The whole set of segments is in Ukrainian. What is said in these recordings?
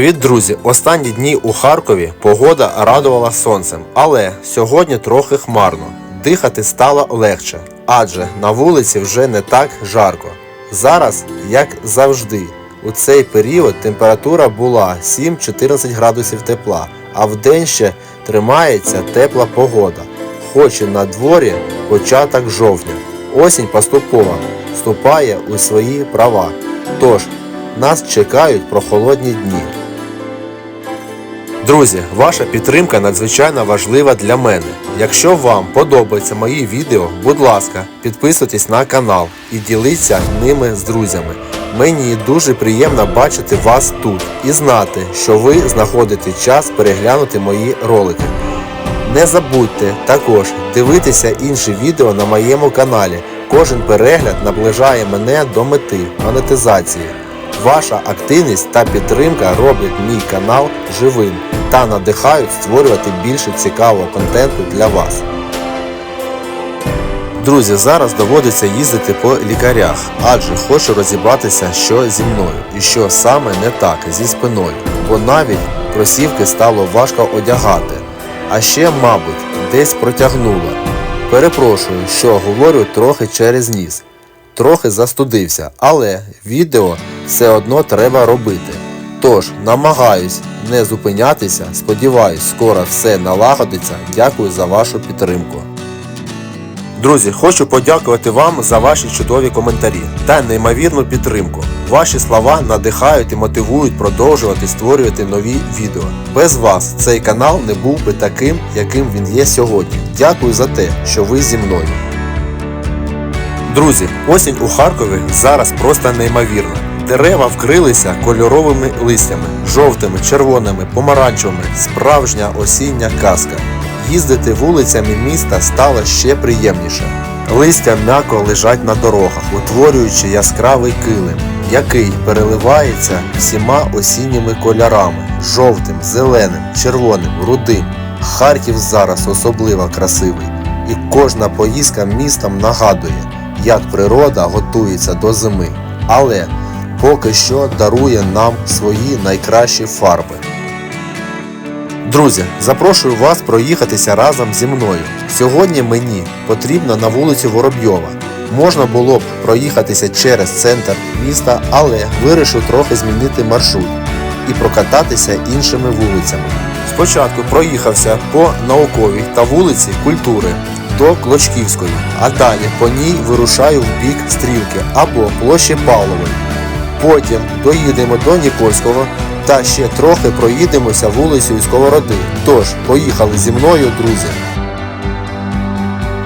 Привіт, друзі! Останні дні у Харкові погода радувала сонцем, але сьогодні трохи хмарно. Дихати стало легше, адже на вулиці вже не так жарко. Зараз, як завжди, у цей період температура була 7-14 градусів тепла, а вдень ще тримається тепла погода. Хоч і на дворі початок жовтня. Осінь поступово вступає у свої права. Тож нас чекають прохолодні дні. Друзі, ваша підтримка надзвичайно важлива для мене. Якщо вам подобаються мої відео, будь ласка, підписуйтесь на канал і діліться ними з друзями. Мені дуже приємно бачити вас тут і знати, що ви знаходите час переглянути мої ролики. Не забудьте також дивитися інші відео на моєму каналі. Кожен перегляд наближає мене до мети монетизації. Ваша активність та підтримка роблять мій канал живим та надихають створювати більше цікавого контенту для вас. Друзі, зараз доводиться їздити по лікарях, адже хочу розібратися, що зі мною і що саме не так зі спиною, бо навіть кросівки стало важко одягати. А ще, мабуть, десь протягнуло. Перепрошую, що говорю трохи через ніс. Трохи застудився, але відео все одно треба робити. Тож намагаюсь не зупинятися, сподіваюсь, скоро все налагодиться. Дякую за вашу підтримку. Друзі, хочу подякувати вам за ваші чудові коментарі та неймовірну підтримку. Ваші слова надихають і мотивують продовжувати створювати нові відео. Без вас цей канал не був би таким, яким він є сьогодні. Дякую за те, що ви зі мною. Друзі, осінь у Харкові зараз просто неймовірна. Дерева вкрилися кольоровими листями, жовтими, червоними, помаранчевими, справжня осіння казка. Їздити вулицями міста стало ще приємніше. Листя м'яко лежать на дорогах, утворюючи яскравий килим, який переливається всіма осінніми кольорами жовтим, зеленим, червоним, рудим. Харків зараз особливо красивий, і кожна поїздка містом нагадує, як природа готується до зими, але поки що дарує нам свої найкращі фарби. Друзі, запрошую вас проїхатися разом зі мною. Сьогодні мені потрібно на вулицю Воробйова. Можна було б проїхатися через центр міста, але вирішив трохи змінити маршрут і прокататися іншими вулицями. Спочатку проїхався по науковій та вулиці культури до Клочківської, а далі по ній вирушаю в бік Стрілки або площі Павлової. Потім доїдемо до Нікольського та ще трохи проїдемося вулицею Сковороди. Тож, поїхали зі мною, друзі.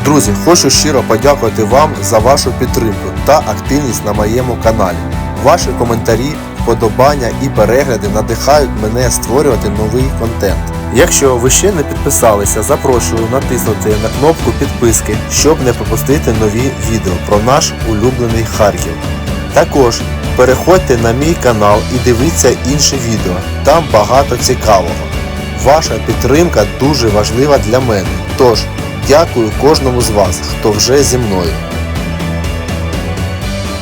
Друзі, хочу щиро подякувати вам за вашу підтримку та активність на моєму каналі. Ваші коментарі, вподобання і перегляди надихають мене створювати новий контент. Якщо ви ще не підписалися, запрошую натиснути на кнопку підписки, щоб не пропустити нові відео про наш улюблений Харків. Також переходьте на мій канал і дивіться інші відео. Там багато цікавого. Ваша підтримка дуже важлива для мене. Тож, дякую кожному з вас, хто вже зі мною.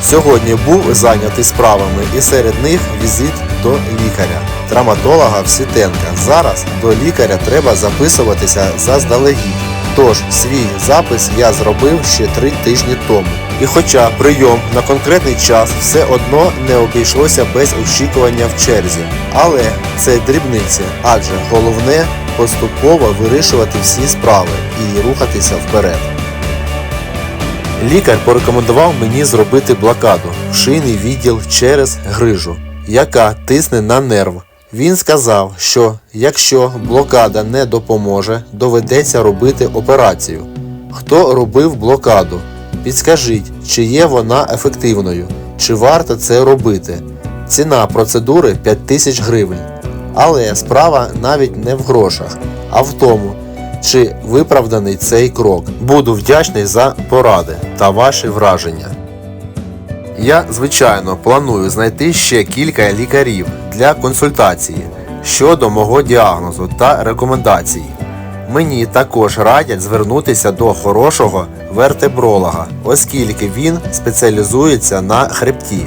Сьогодні був зайнятий справами і серед них візит до лікаря, травматолога Всітенка. Зараз до лікаря треба записуватися заздалегідь. Тож свій запис я зробив ще три тижні тому. І хоча прийом на конкретний час все одно не обійшлося без очікування в черзі. Але це дрібниці, адже головне поступово вирішувати всі справи і рухатися вперед. Лікар порекомендував мені зробити блокаду шийний відділ через грижу, яка тисне на нерв. Він сказав, що якщо блокада не допоможе, доведеться робити операцію. Хто робив блокаду? Підскажіть, чи є вона ефективною, чи варто це робити. Ціна процедури 5000 гривень. Але справа навіть не в грошах, а в тому, чи виправданий цей крок. Буду вдячний за поради та ваші враження. Я, звичайно, планую знайти ще кілька лікарів для консультації щодо мого діагнозу та рекомендацій. Мені також радять звернутися до хорошого вертебролога, оскільки він спеціалізується на хребті.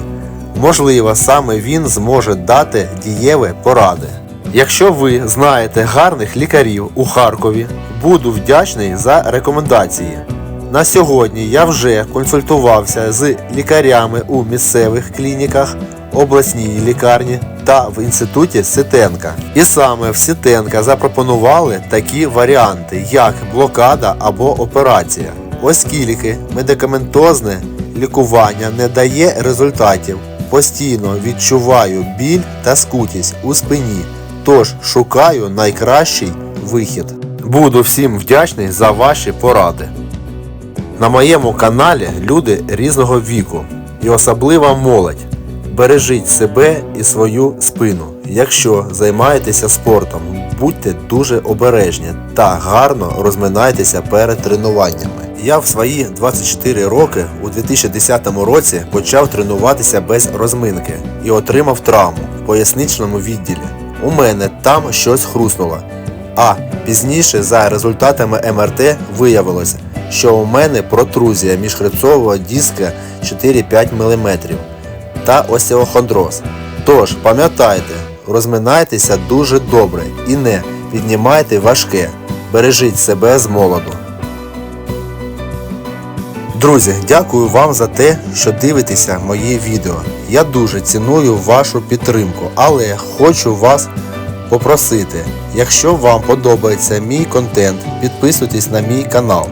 Можливо, саме він зможе дати дієві поради. Якщо ви знаєте гарних лікарів у Харкові, буду вдячний за рекомендації. На сьогодні я вже консультувався з лікарями у місцевих клініках, обласній лікарні та в інституті Ситенка. І саме в Ситенка запропонували такі варіанти, як блокада або операція, оскільки медикаментозне лікування не дає результатів. Постійно відчуваю біль та скутість у спині, тож шукаю найкращий вихід. Буду всім вдячний за ваші поради. На моєму каналі люди різного віку і особлива молодь. Бережіть себе і свою спину. Якщо займаєтеся спортом, будьте дуже обережні та гарно розминайтеся перед тренуваннями. Я в свої 24 роки у 2010 році почав тренуватися без розминки і отримав травму в поясничному відділі. У мене там щось хруснуло. А пізніше за результатами МРТ виявилося, що у мене протрузія міжхребцового диска 4-5 мм та остеохондроз. Тож пам'ятайте, розминайтеся дуже добре і не піднімайте важке. Бережіть себе з молоду. Друзі, дякую вам за те, що дивитеся мої відео. Я дуже ціную вашу підтримку, але хочу вас попросити, якщо вам подобається мій контент, підписуйтесь на мій канал.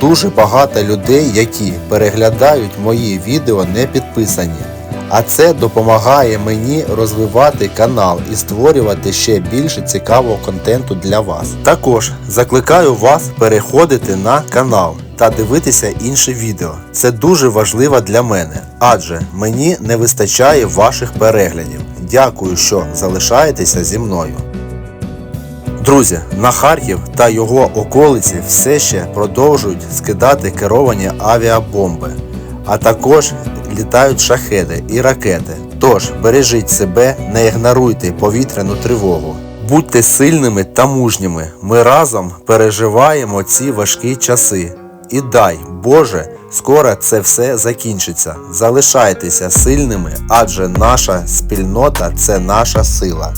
Дуже багато людей, які переглядають мої відео, не підписані. А це допомагає мені розвивати канал і створювати ще більше цікавого контенту для вас. Також закликаю вас переходити на канал та дивитися інші відео. Це дуже важливо для мене, адже мені не вистачає ваших переглядів. Дякую, що залишаєтеся зі мною. Друзі, на Харків та його околиці все ще продовжують скидати керовані авіабомби, а також літають шахеди і ракети. Тож бережіть себе, не ігноруйте повітряну тривогу. Будьте сильними та мужніми. Ми разом переживаємо ці важкі часи. І дай Боже, скоро це все закінчиться. Залишайтеся сильними, адже наша спільнота це наша сила.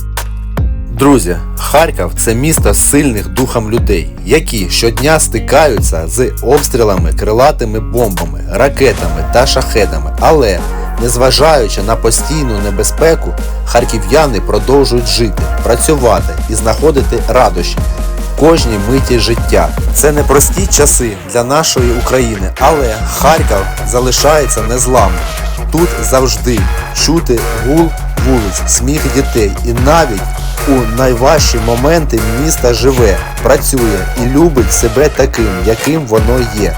Друзі, Харків це місто сильних духом людей, які щодня стикаються з обстрілами, крилатими бомбами, ракетами та шахедами. Але, незважаючи на постійну небезпеку, харків'яни продовжують жити, працювати і знаходити радощі кожній миті життя. Це непрості часи для нашої України, але Харків залишається незламним. Тут завжди чути гул вулиць, сміх дітей і навіть у найважчі моменти місто живе, працює і любить себе таким, яким воно є.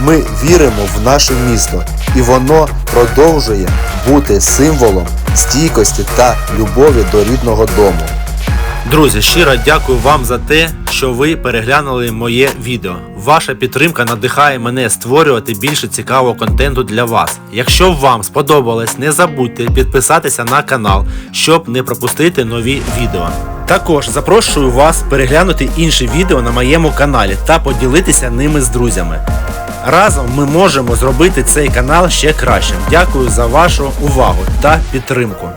Ми віримо в наше місто, і воно продовжує бути символом стійкості та любові до рідного дому. Друзі, щиро дякую вам за те, що ви переглянули моє відео. Ваша підтримка надихає мене створювати більше цікавого контенту для вас. Якщо вам сподобалось, не забудьте підписатися на канал, щоб не пропустити нові відео. Також запрошую вас переглянути інші відео на моєму каналі та поділитися ними з друзями. Разом ми можемо зробити цей канал ще кращим. Дякую за вашу увагу та підтримку.